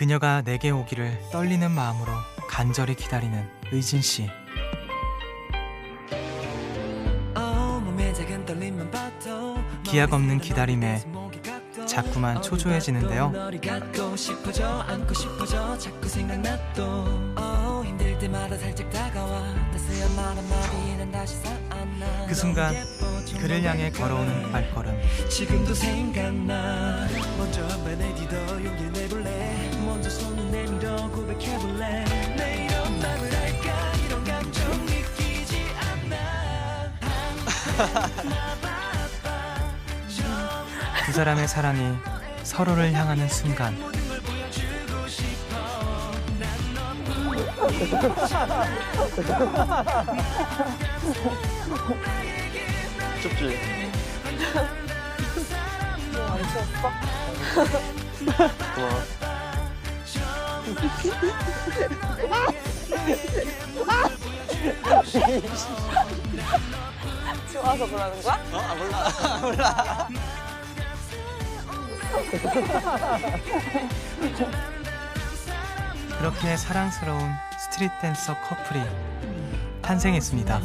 그녀가 내게 오기를 떨리는 마음으로 간절히 기다리는 의진 씨. 기약 없는 기다림에 자꾸만 초조해지는데요. 그 순간 그를 향해 걸어오는 발걸음. 지금도 생각나 두 사람의 사랑이 서로를 향하는 순간 춥지? 좋아. 좋아서 그러는 거야? 어? 아, 몰라. 몰라. 그렇게 사랑스러운 스트릿 댄서 커플이 탄생했습니다.